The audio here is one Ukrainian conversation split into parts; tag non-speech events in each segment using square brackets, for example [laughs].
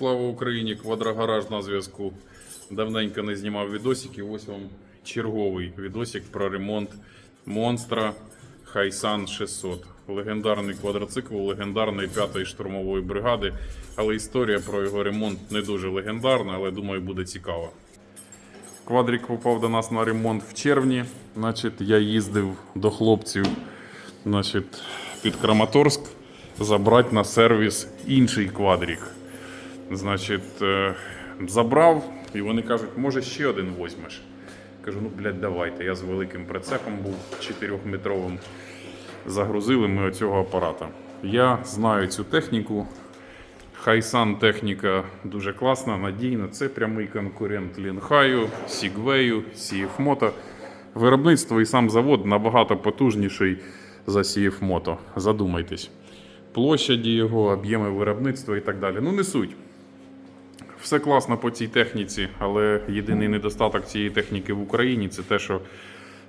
Слава Україні! Квадрогараж на зв'язку. Давненько не знімав відосиків. Ось вам черговий відосик про ремонт монстра Хайсан 600. Легендарний квадроцикл легендарної 5-ї штурмової бригади. Але історія про його ремонт не дуже легендарна, але думаю, буде цікава. Квадрик попав до нас на ремонт в червні. Значить, я їздив до хлопців значить, під Краматорськ забрати на сервіс інший квадрик. Значить, е, забрав, і вони кажуть, може ще один возьмеш. Кажу, ну блядь, давайте. Я з великим прицепом був 4-метровим. Загрузили ми оцього апарата. Я знаю цю техніку. Хайсан техніка дуже класна, надійна. Це прямий конкурент Лінхаю, Сігвею, CF Виробництво і сам завод набагато потужніший за CF Задумайтесь. Площаді його, об'єми виробництва і так далі. Ну, не суть. Все класно по цій техніці, але єдиний недостаток цієї техніки в Україні це те, що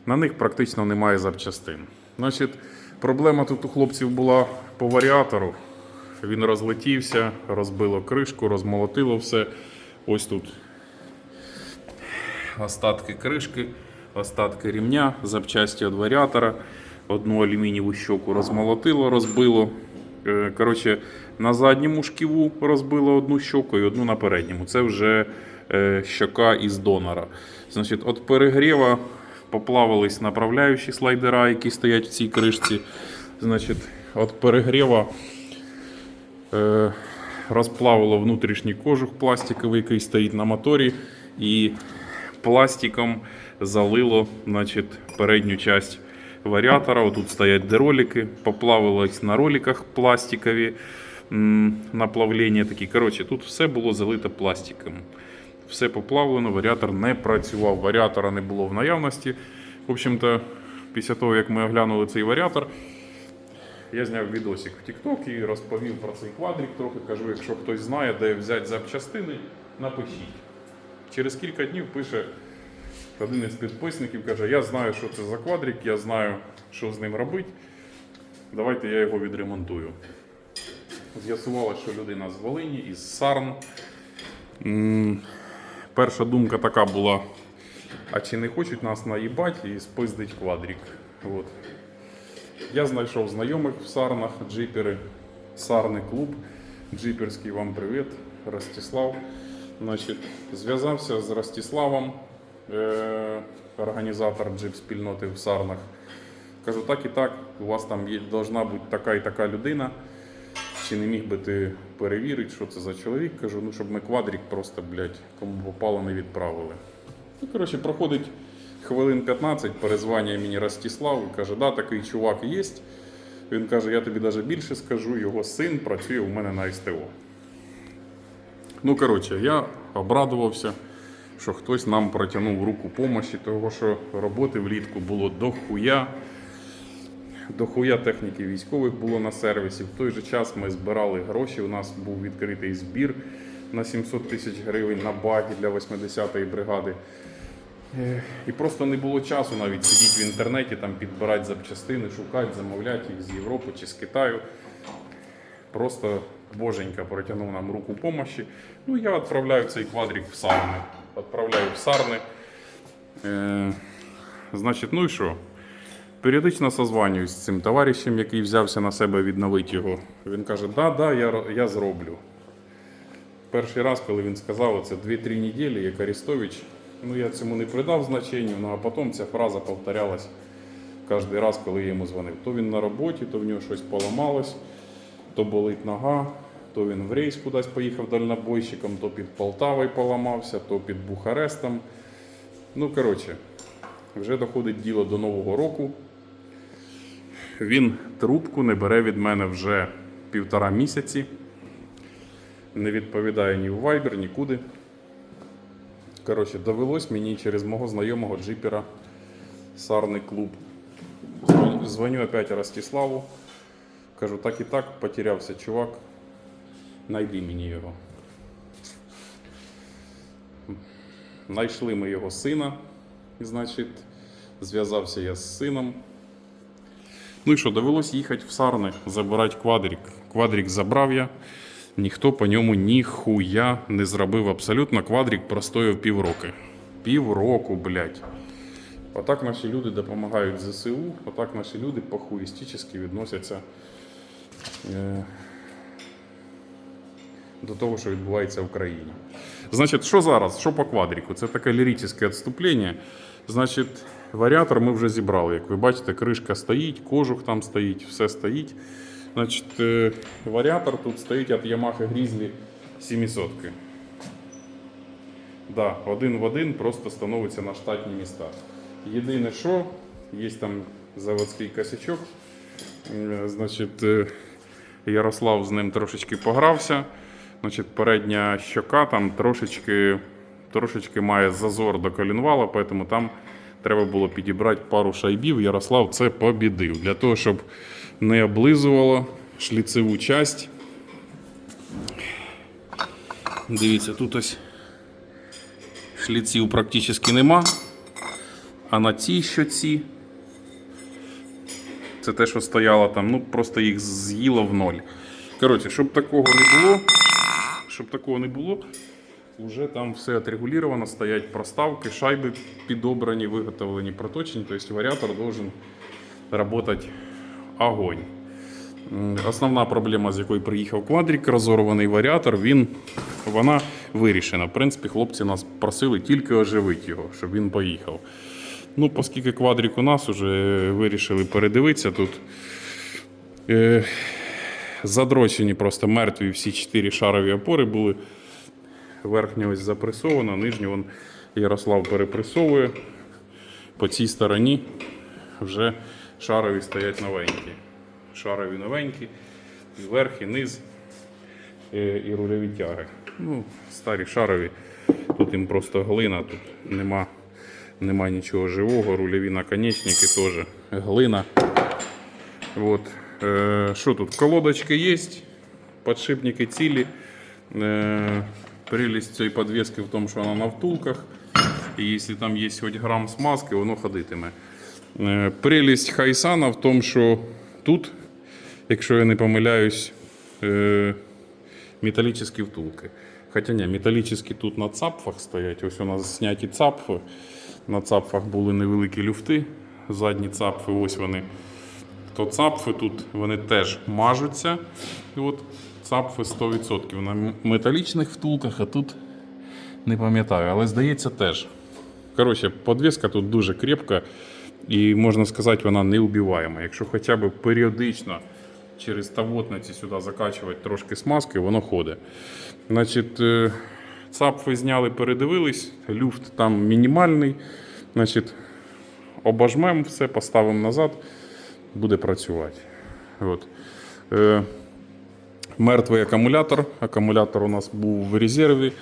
на них практично немає запчастин. Значить, проблема тут у хлопців була по варіатору. Він розлетівся, розбило кришку, розмолотило все. Ось тут остатки кришки, остатки рівня, запчасті від варіатора. Одну алюмінієву щоку розмолотило, розбило. Е, Коротше, на задньому шківу розбило одну щоку і одну на передньому. Це вже е, щока із донора. Значить, від перегріва поплавились направляючі слайдера, які стоять в цій кришці. Значить, від перегріва е, розплавило внутрішній кожух пластиковий, який стоїть на моторі, і пластиком залило значить, передню часть варіатора. Отут стоять дероліки, поплавилось на роликах пластикові наплавлення такі. Коротше, тут все було залито пластиком. Все поплавлено, варіатор не працював, варіатора не було в наявності. В общем-то, після того, як ми оглянули цей варіатор, я зняв відосик в TikTok і розповів про цей квадрик трохи. Кажу, якщо хтось знає, де взяти запчастини, напишіть. Через кілька днів пише один із підписників, каже, я знаю, що це за квадрик, я знаю, що з ним робити. Давайте я його відремонтую. З'ясувалося, що людина з Волині, із Сарн. Перша думка така була: а чи не хочуть нас наїбати і спиздить квадрик? От. Я знайшов знайомих в Сарнах, джипери, Сарний клуб. Джиперський вам привіт, Ростислав. Значить, зв'язався з Ростиславом, е- організатор джип-спільноти в Сарнах. Кажу, так і так, у вас там є, должна бути така і така людина. Чи не міг би ти перевірити, що це за чоловік? Кажу, ну щоб ми квадрик просто, блядь, кому попало, не відправили. Ну, коротше, проходить хвилин 15, перезванює мені Ростислав і каже, да, такий чувак є. Він каже, я тобі навіть більше скажу, його син працює у мене на СТО. Ну, коротше, я обрадувався, що хтось нам протягнув руку помощі, тому що роботи влітку було дохуя. Дохуя техніки військових було на сервісі. В той же час ми збирали гроші. У нас був відкритий збір на 700 тисяч гривень на баги для 80-ї бригади. Е, І просто не було часу навіть сидіти в інтернеті, там підбирати запчастини, шукати, замовляти їх з Європи чи з Китаю. Просто боженька протягнув нам руку помощі. Ну, я відправляю цей квадрик в Сарни. Відправляю в Сарни. Е, значить, ну і що? Періодично созванююсь з цим товаришем, який взявся на себе відновити його. Він каже: да, да, я, я зроблю. Перший раз, коли він сказав, це 2-3 неділі, як Арестович, ну я цьому не придав значення, ну а потім ця фраза повторялась кожен раз, коли я йому дзвонив. То він на роботі, то в нього щось поламалось, то болить нога, то він в рейс кудись поїхав дальнобойщиком, то під Полтавою поламався, то під Бухарестом. Ну, коротше, вже доходить діло до Нового року. Він трубку не бере від мене вже півтора місяці. Не відповідає ні в Viber, нікуди. Коротше, довелось мені через мого знайомого джипера Сарний клуб. Дзвоню- опять Ростиславу. Кажу, так і так, потерявся чувак. Найди мені його. Знайшли ми його сина, значить, зв'язався я з сином. Ну і що, довелось їхати в Сарни, забирати квадрик. Квадрик забрав я. Ніхто по ньому ніхуя не зробив абсолютно. Квадрик простояв півроки. Півроку, блядь. Отак наші люди допомагають ЗСУ, отак наші люди похуїстично відносяться е, до того, що відбувається в Україні. Значить, що зараз? Що по квадріку? Це таке ліричне відступлення. Значить, варіатор ми вже зібрали. Як ви бачите, кришка стоїть, кожух там стоїть, все стоїть. Значить, е, варіатор тут стоїть від Yamaha Grizzly 700. Да, один в один просто становиться на штатні міста. Єдине, що є там заводський косячок. Е, Значить, е, Ярослав з ним трошечки погрався. Значить, передня щока там трошечки, трошечки має зазор до колінвала, тому там треба було підібрати пару шайбів. Ярослав це побідив. Для того, щоб не облизувало шліцеву часть. Дивіться, тут ось шліців практично нема. А на цій щоці це те, що стояло там, ну просто їх з'їло в ноль. Коротше, щоб такого не було, щоб такого не було, вже там все отрегулювано, стоять проставки, шайби підобрані, виготовлені, проточені. Тобто варіатор должен працювати огонь. Основна проблема, з якою приїхав квадрик, розорваний варіатор, він, вона вирішена. В принципі, хлопці нас просили тільки оживити його, щоб він поїхав. Ну, оскільки квадрик у нас вже вирішили передивитися тут. Задрочені просто мертві всі чотири шарові опори були. Верхня ось запресована, нижню вон Ярослав перепресовує. По цій стороні вже шарові стоять новенькі. Шарові новенькі, і верх, і низ, е, і рульові тяги. Ну, старі шарові. Тут їм просто глина, тут нема, нема нічого живого, рульові наконечники теж глина. Вот. Э, Что тут? Колодочка есть, подшипники цілі. Э, Прелесть цієї подвески в тому, що вона на втулках. І якщо там є хоч грам смазки, воно ходитиме. Е, Прелість Хайсана в тому, що тут, якщо я не помиляюсь, е, металічні втулки. Хоча ні, металічні тут на цапфах стоять. Ось у нас зняті цапфи. На цапфах були невеликі люфти. Задні цапфи, ось вони то цапфи тут вони теж мажуться. І от цапфи 100% на металічних втулках, а тут не пам'ятаю, але здається теж. Коротше, подвеска тут дуже крепка і можна сказати, вона неубиваєма. Якщо хоча б періодично через тавотниці сюди закачувати трошки смазки, воно ходить. Значить, е, цапфи зняли, передивились, люфт там мінімальний. Значить, обожмемо все, поставимо назад буде працювати. От. Е, мертвий акумулятор. Акумулятор у нас був в резерві.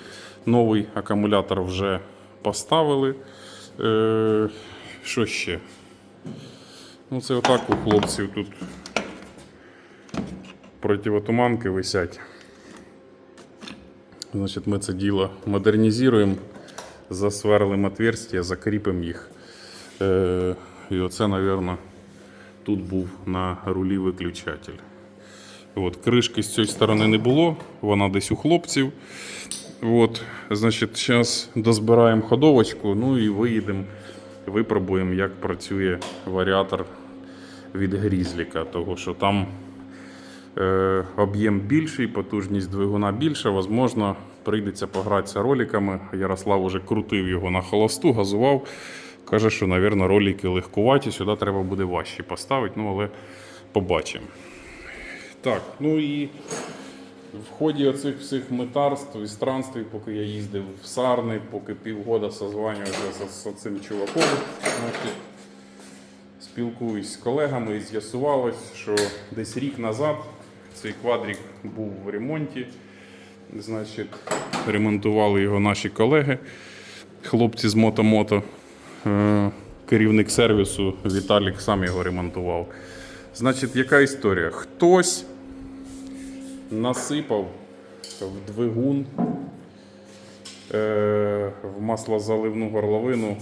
Новий акумулятор вже поставили. Е, що ще? Ну, це отак у хлопців тут противотуманки висять. Значить, ми це діло модернізуємо, засверлимо отверстия, закріпимо їх. Е, і оце, мабуть, тут був на рулі виключатель. От, кришки з цієї сторони не було, вона десь у хлопців. От, значить, зараз дозбираємо ходовочку, ну і виїдемо, випробуємо, як працює варіатор від Грізліка, того що там е, об'єм більший, потужність двигуна більша, можливо, прийдеться погратися роликами. Ярослав уже крутив його на холосту, газував. Каже, що, мабуть, ролики легкуваті, сюди треба буде важче поставити, ну але побачимо. Так, ну і в ході оцих всіх метарств і странствий, поки я їздив в Сарни, поки півгода созванювався з, цим чуваком, значить, спілкуюсь з колегами і з'ясувалось, що десь рік назад цей квадрик був в ремонті. Значить, ремонтували його наші колеги, хлопці з Мотомото. Е, Керівник сервісу Віталік сам його ремонтував. Значить, яка історія? Хтось насипав в двигун е, в маслозаливну горловину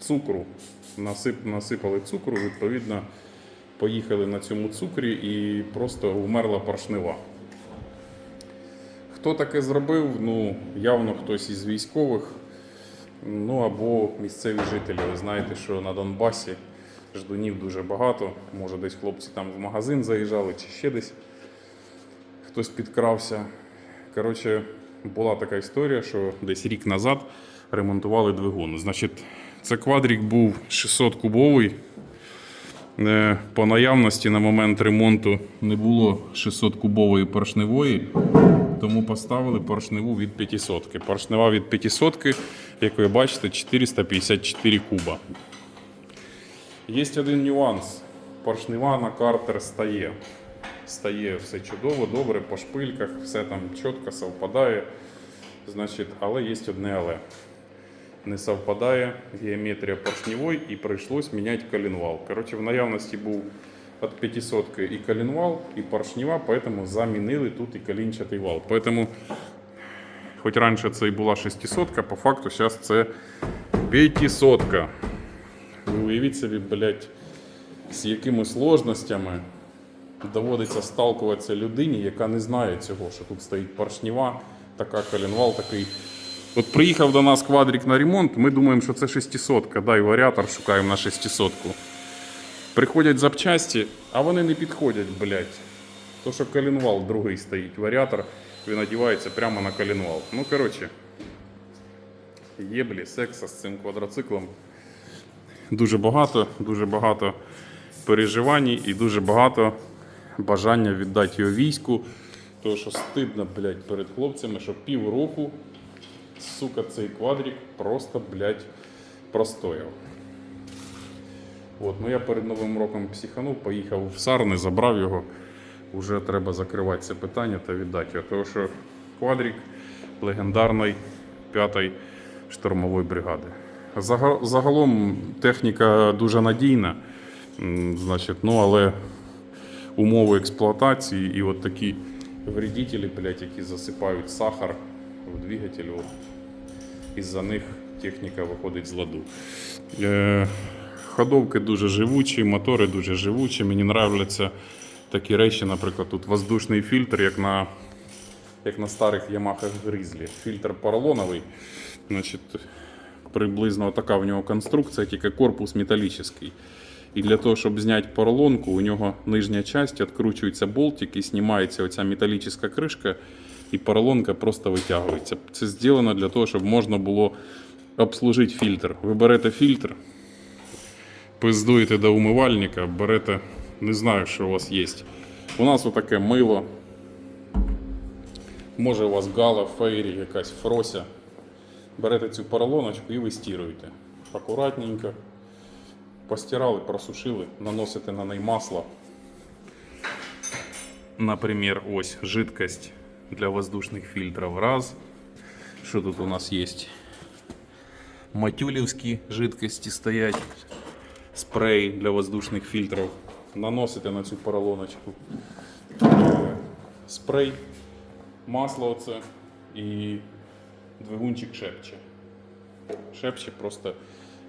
цукру. Насип, насипали цукру, відповідно, поїхали на цьому цукрі і просто вмерла поршнева. Хто таке зробив? Ну, явно хтось із військових, ну або місцеві жителі. Ви знаєте, що на Донбасі ждунів дуже багато. Може, десь хлопці там в магазин заїжджали чи ще десь хтось підкрався. Коротше, була така історія, що десь рік назад ремонтували двигун. Значить, це квадрік був 600 кубовий. Е, По наявності на момент ремонту не було 600 кубової поршневої, тому поставили поршневу від 500. Поршнева від 500, як ви бачите, 454 куба. Є один нюанс. Поршнева на картер стає. Стає все чудово, добре, по шпильках, все там чітко совпадає. Значить, але є одне але. Не совпадає геометрія поршневої і прийшлось міняти коленвал. Коротше, в наявності був від 500 і коленвал, і поршнева, поэтому замінили тут і колінчатий вал. Поэтому, хоч раніше це і була 600, по факту зараз це 500. Ви уявіть собі, блядь, з якими сложностями доводиться сталкуватися людині, яка не знає цього, що тут стоїть поршнева, така коленвал такий. От приїхав до нас квадрик на ремонт, ми думаємо, що це 600, дай варіатор, шукаємо на 600. Приходять запчасті, а вони не підходять, блядь. То, що коленвал другий стоїть, варіатор, він одівається прямо на коленвал. Ну, коротше, єблі, секса з цим квадроциклом дуже багато, дуже багато переживань і дуже багато бажання віддати його війську. Тому що стидно, блядь, перед хлопцями, що півроку, сука, цей квадрик просто, блядь, простояв. От, ну я перед Новим роком психанув, поїхав в Сарни, забрав його. Уже треба закривати це питання та віддати. Тому що квадрик легендарний 5-ї штурмової бригади. Загалом техніка дуже надійна, значить, ну але умови експлуатації і от такі вредителі, блядь, які засипають сахар в двигатель, от, із-за них техніка виходить з ладу. Е, ходовки дуже живучі, мотори дуже живучі. Мені нравляться такі речі, наприклад, тут воздушний фільтр, як на, як на старих Yamaha Grizzly. Фільтр поролоновий. Значить, приблизно така в нього конструкція, тільки корпус металічний. І для того, щоб зняти поролонку, у нього нижня часть відкручується болтик і знімається оця металічна кришка, і поролонка просто витягується. Це зроблено для того, щоб можна було обслужити фільтр. Ви берете фільтр, пиздуєте до умивальника, берете, не знаю, що у вас є. У нас отаке мило. Може у вас гала, фейрі, якась фрося. Берете цю поролоночку і ви стіруєте. Акуратненько. Постирали, просушили, наносите на неї масло. Например, ось жидкость для воздушных фильтров. Раз. Что тут у нас есть? Матюлевские жидкости стоять. Спрей для воздушных фильтров. Наносите на цю поролоночку. Спрей, масло оце і двигунчик шепче. Шепче просто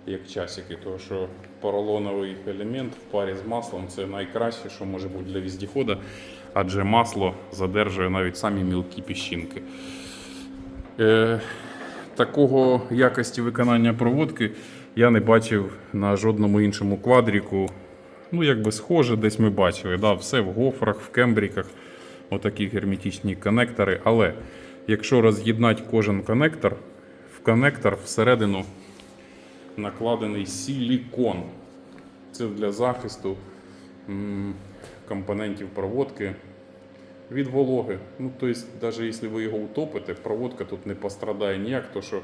як часики, тому що поролоновий елемент в парі з маслом це найкраще, що може бути для віздіхода, адже масло задержує навіть самі мілкі піщинки. Е, такого якості виконання проводки я не бачив на жодному іншому квадріку. Ну, якби схоже, десь ми бачили. Да, все в гофрах, в кембріках, отакі герметичні конектори. Але якщо роз'єднати кожен конектор, в конектор всередину накладений силікон. Це для захисту компонентів проводки від вологи. Ну, тобто, навіть якщо ви його утопите, проводка тут не пострадає ніяк, то що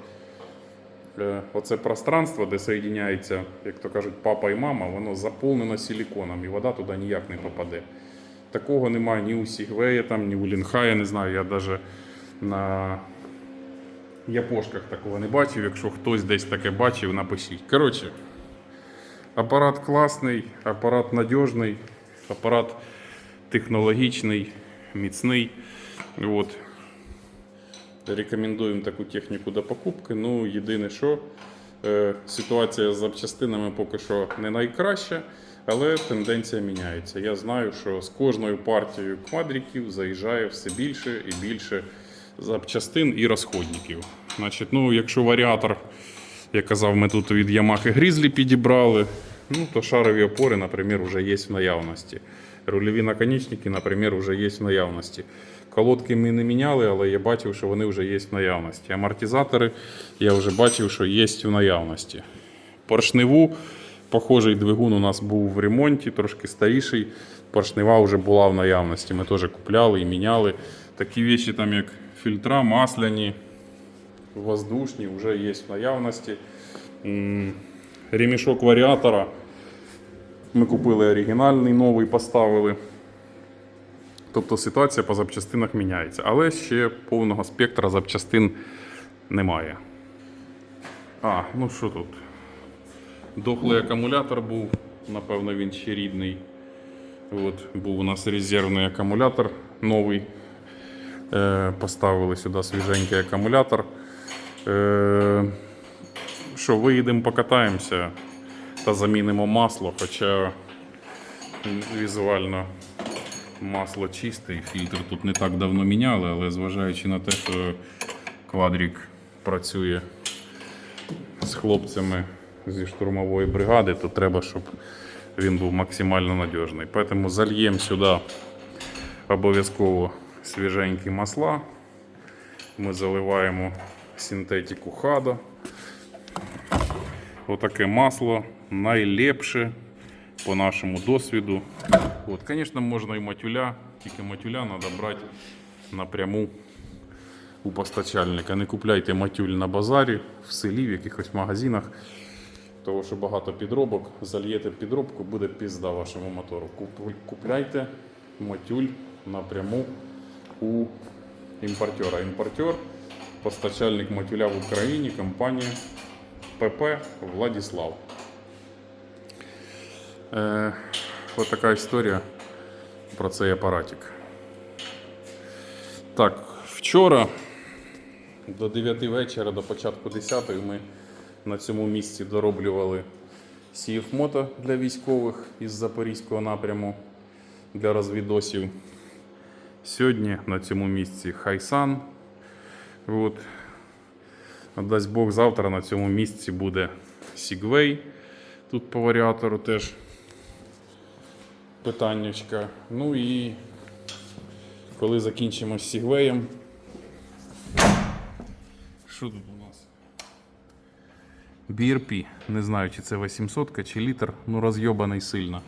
оце пространство, де соєдиняється, як то кажуть, папа і мама, воно заповнено силіконом, і вода туди ніяк не попаде. Такого немає ні у Сігвея, там, ні у Лінхая, не знаю, я навіть на Япошках такого не бачив. Якщо хтось десь таке бачив, напишіть. Коротше, апарат класний, апарат надіжний, апарат технологічний, міцний. От. Рекомендуємо таку техніку до покупки. Ну, єдине, що е, ситуація з запчастинами поки що не найкраща, але тенденція міняється. Я знаю, що з кожною партією квадриків заїжджає все більше і більше запчастин і розходників. Значить, ну, якщо варіатор, я казав, ми тут від Yamaha Grizzly підібрали, ну, то шарові опори, наприклад, вже є в наявності. Рульові наконечники, наприклад, вже є в наявності. Колодки ми не міняли, але я бачив, що вони вже є в наявності. Амортизатори я вже бачив, що є в наявності. Поршневу, похожий двигун у нас був в ремонті, трошки старіший. Поршнева вже була в наявності. Ми теж купляли і міняли. Такі речі, там як фільтра, масляні, воздушні, вже є в наявності. Ремішок варіатора. Ми купили оригінальний, новий поставили. Тобто ситуація по запчастинах міняється. Але ще повного спектра запчастин немає. А, ну що тут? Дохлий акумулятор був, напевно, він ще рідний. От, був у нас резервний акумулятор новий. Е, поставили сюди свіженький акумулятор. Е, що, виїдемо, покатаємося та замінимо масло, хоча візуально масло чисте, фільтр тут не так давно міняли, але зважаючи на те, що квадрік працює з хлопцями зі штурмової бригади, то треба, щоб він був максимально надіжний. Тому зальємо сюди обов'язково свіженькі масла. Ми заливаємо синтетику хада. Отаке масло найлепше по нашому досвіду. От, звісно, можна і матюля, тільки матюля треба брати напряму у постачальника. Не купляйте матюль на базарі, в селі, в якихось магазинах. Тому що багато підробок, зальєте підробку, буде пізда вашому мотору. Купляйте матюль напряму у імпортера. Імпортер, постачальник матюля в Україні, компанія ПП Владіслав. Е, от така історія про цей апаратик. Так, вчора до 9 вечора, до початку 10 ми на цьому місці дороблювали CF-мото для військових із Запорізького напряму для розвідосів. Сьогодні на цьому місці Хайсан. От. Дасть Бог, завтра на цьому місці буде Сігвей. Тут по варіатору теж питаннячка. Ну і коли закінчимо з Сігвеєм. Що тут у нас? BRP. Не знаю, чи це 800 чи літр, ну розйобаний сильно.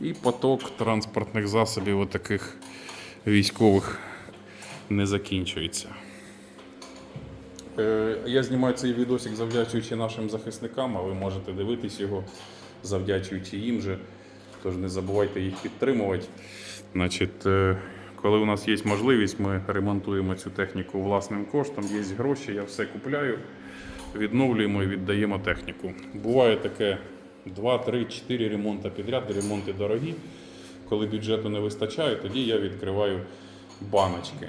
І поток транспортних засобів отаких військових не закінчується. Е, Я знімаю цей відосик завдячуючи нашим захисникам, а ви можете дивитись його завдячуючи їм же. Тож не забувайте їх підтримувати. Значить, е, коли у нас є можливість, ми ремонтуємо цю техніку власним коштом, є гроші, я все купляю, відновлюємо і віддаємо техніку. Буває таке 2, 3, 4 ремонти підряд, ремонти дорогі. Коли бюджету не вистачає, тоді я відкриваю баночки.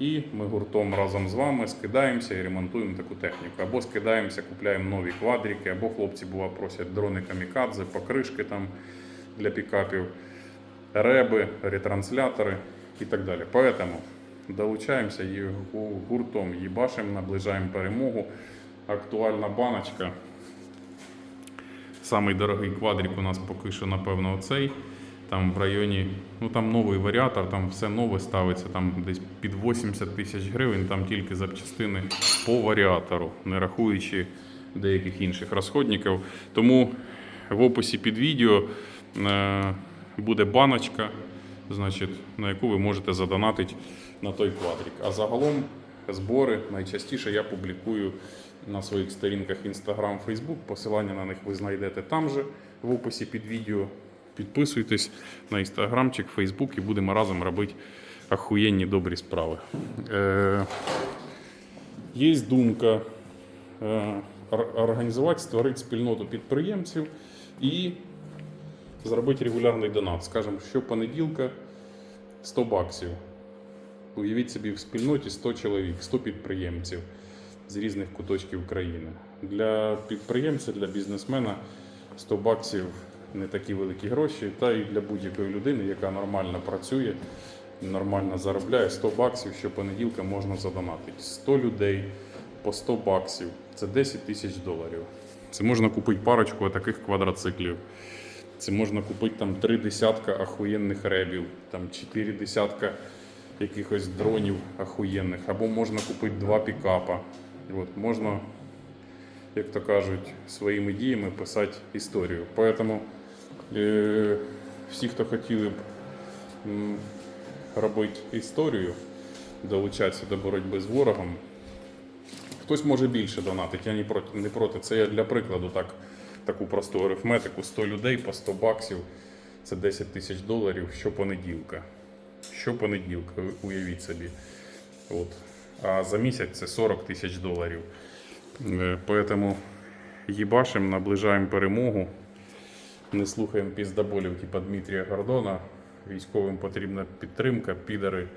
І ми гуртом разом з вами скидаємося і ремонтуємо таку техніку. Або скидаємося, купляємо нові квадрики, або хлопці бува просять дрони камікадзе, покришки там для пікапів, реби, ретранслятори і так далі. Поэтому долучаємося і гуртом їбашимо, наближаємо перемогу. Актуальна баночка. Самий дорогий квадрик у нас поки що, напевно, оцей. Там в районі, ну там новий варіатор, там все нове ставиться, там десь під 80 тисяч гривень, там тільки запчастини по варіатору, не рахуючи деяких інших розходників. Тому в описі під відео е, буде баночка, значить, на яку ви можете задонатити на той квадрик. А загалом збори найчастіше я публікую на своїх сторінках Instagram, Facebook. Посилання на них ви знайдете там же в описі під відео. Підписуйтесь на інстаграмчик, Фейсбук і будемо разом робити ахуєнні добрі справи. Е, є думка е, організувати, створити спільноту підприємців і зробити регулярний донат. Скажімо, щопонеділка 100 баксів. Уявіть собі в спільноті 100 чоловік, 100 підприємців з різних куточків країни. Для підприємця, для бізнесмена 100 баксів не такі великі гроші. Та і для будь-якої людини, яка нормально працює, нормально заробляє 100 баксів, щопонеділка можна задонатити. 100 людей по 100 баксів це 10 тисяч доларів. Це можна купити парочку таких квадроциклів. Це можна купити там три десятка ахуєнних ребів, там чотири десятка якихось дронів ахуєнних, або можна купити два пікапа. От, можна, як то кажуть, своїми діями писати історію. Поэтому всі, хто хотіли б робити історію, долучатися до боротьби з ворогом, Хтось може більше донатити, я не проти, не проти. Це я для прикладу так, таку просту арифметику. 100 людей по 100 баксів це 10 тисяч доларів щопонеділка. Щопонеділка, уявіть собі. От. А за місяць це 40 тисяч доларів. Е, Поэтому їбашим, наближаємо перемогу. Не слухаємо піздаболів типа Дмитрія Гордона. Військовим потрібна підтримка, підари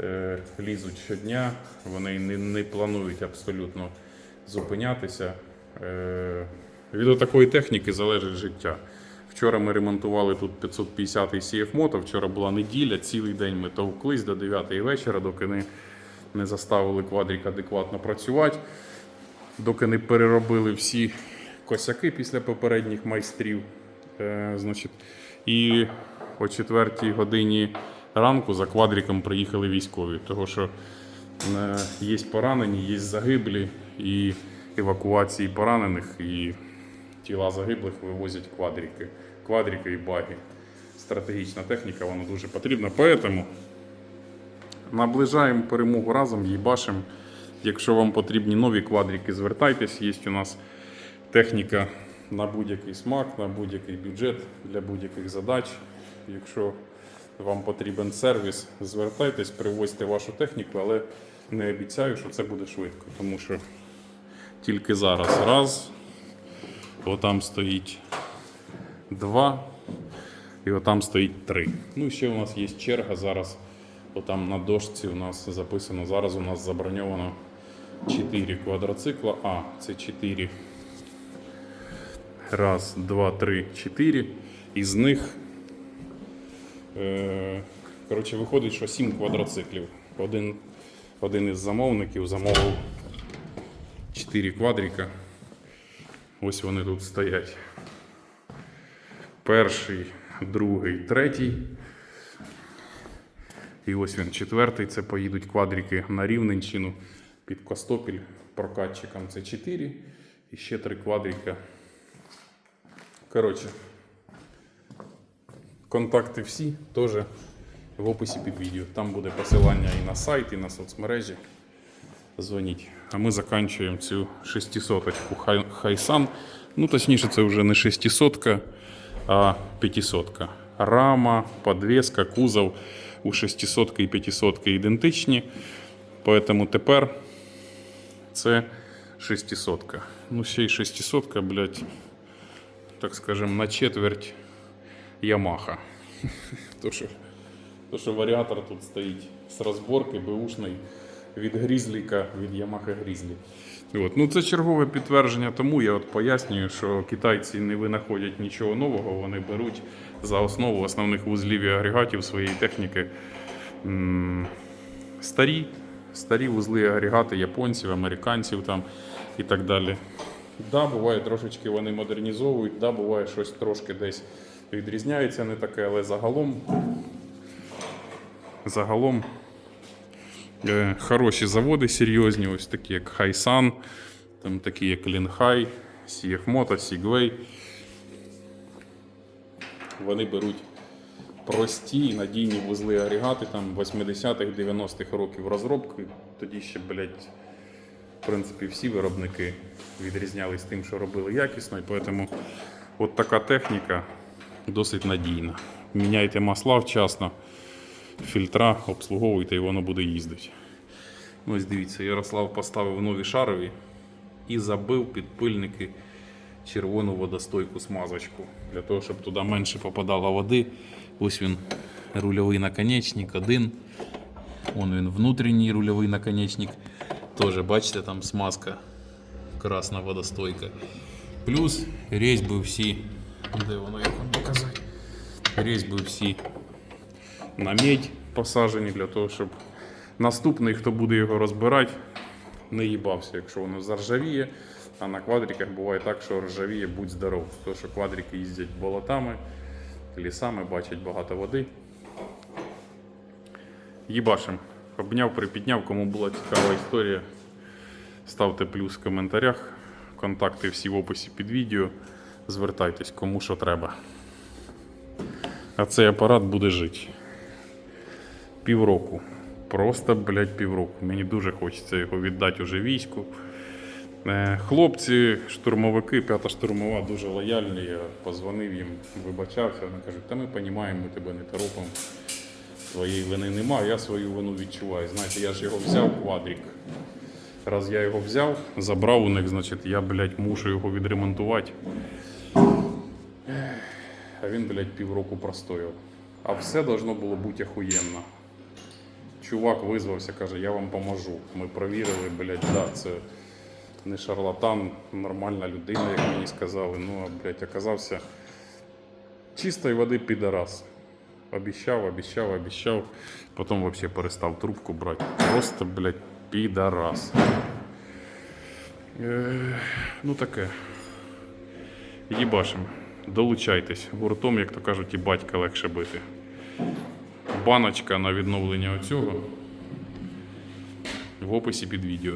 е, лізуть щодня, вони не, не планують абсолютно зупинятися. Е, від такої техніки залежить життя. Вчора ми ремонтували тут 550 й CF Moto, вчора була неділя, цілий день ми товклись до 9 вечора, доки не, не заставили квадрик адекватно працювати, доки не переробили всі косяки після попередніх майстрів. Е, значить, і о 4 годині ранку за квадриком приїхали військові, тому що е, є поранені, є загиблі і евакуації поранених, і тіла загиблих вивозять квадрики, квадрики і баги. Стратегічна техніка, вона дуже потрібна. Поэтому наближаємо перемогу разом, їбашимо. Якщо вам потрібні нові квадрики, звертайтесь. Є у нас техніка на будь-який смак, на будь-який бюджет для будь-яких задач. Якщо вам потрібен сервіс, звертайтесь, привозьте вашу техніку, але не обіцяю, що це буде швидко, тому що тільки зараз раз, отам стоїть два, і отам стоїть три. Ну ще у нас є черга зараз. Отам на дошці у нас записано. Зараз у нас заброньовано 4 квадроцикла. А, це 4. Раз, два, три, чотири. Із них Е, Коротше, виходить, що 7 квадроциклів. Один, один із замовників замовив 4 квадрика. Ось вони тут стоять. Перший, другий, третій. І ось він четвертий. Це поїдуть квадрики на Рівненщину під Костопіль прокатчикам. Це 4. І ще 3 квадрика. Коротше, Контакти всі теж в описі під відео. Там буде посилання і на сайт, і на соцмережі. Дзвоніть. А ми закінчуємо цю 600-очку Хай- Хайсан. Ну, точніше, це вже не 600, а 500. Рама, подвеска, кузов у 600 і 500 ідентичні. Поэтому тепер це 600. Ну, ще й 600, блядь, Так скажем, на четверть Ямаха. [laughs] То що, то, що варіатор тут стоїть з розборки беушний від Грізліка, від Ямаха Грізлі. От. Ну, це чергове підтвердження тому, я от пояснюю, що китайці не винаходять нічого нового, вони беруть за основу основних вузлів і агрегатів своєї техніки старі, старі вузли і агрегати японців, американців там і так далі. Да, буває трошечки вони модернізовують, да, буває щось трошки десь відрізняється не таке, але загалом, загалом е, хороші заводи серйозні, ось такі як Хайсан, там такі як Лінхай, Сієхмото, Сігвей. Вони беруть прості і надійні вузли агрегати там 80-х, 90-х років розробки. Тоді ще, блядь, в принципі, всі виробники відрізнялись тим, що робили якісно, і тому от така техніка досить надійна. Міняйте масла вчасно, фільтра, обслуговуйте і воно буде їздити. Ну, Ось дивіться, Ярослав поставив нові шарові і забив під пильники червону водостойку смазочку. Для того, щоб туди менше попадало води. Ось він рульовий наконечник один. Вон він внутрішній рульовий наконечник. Теж бачите, там смазка красна водостойка. Плюс різьби всі Де воно, як вам показати? Різьби всі на медь посаджені для того, щоб наступний, хто буде його розбирати, не їбався, якщо воно заржавіє. А на квадриках буває так, що ржавіє, будь здоров. Тому що квадрики їздять болотами, лісами, бачать багато води. Їбашим. Обняв, припідняв, кому була цікава історія. Ставте плюс в коментарях. Контакти всі в описі під відео. Звертайтесь, кому що треба. А цей апарат буде жити. Півроку. Просто, блядь, півроку. Мені дуже хочеться його віддати уже війську. Е, Хлопці, штурмовики, п'ята штурмова, дуже лояльні. Я позвонив їм, вибачався. Вони кажуть, та ми розуміємо, ми тебе не торопимо. Твоєї вини нема, я свою вину відчуваю. Знаєте, я ж його взяв квадрик. Раз я його взяв, забрав у них, значить, я, блядь, мушу його відремонтувати. А він, блядь, півроку простояв. А все должно було бути охуєнно. Чувак визвався, каже, я вам поможу. Ми провірили, блядь, да, це не шарлатан, нормальна людина, як мені сказали. Ну, а, блядь, оказався чистої води підарас. Обіщав, обіщав, обіщав. Потім взагалі перестав трубку брати. Просто, блядь, підарас. Е, ну таке. Їбашим. Долучайтесь. Гуртом, як то кажуть, і батька легше бити. Баночка на відновлення оцього в описі під відео.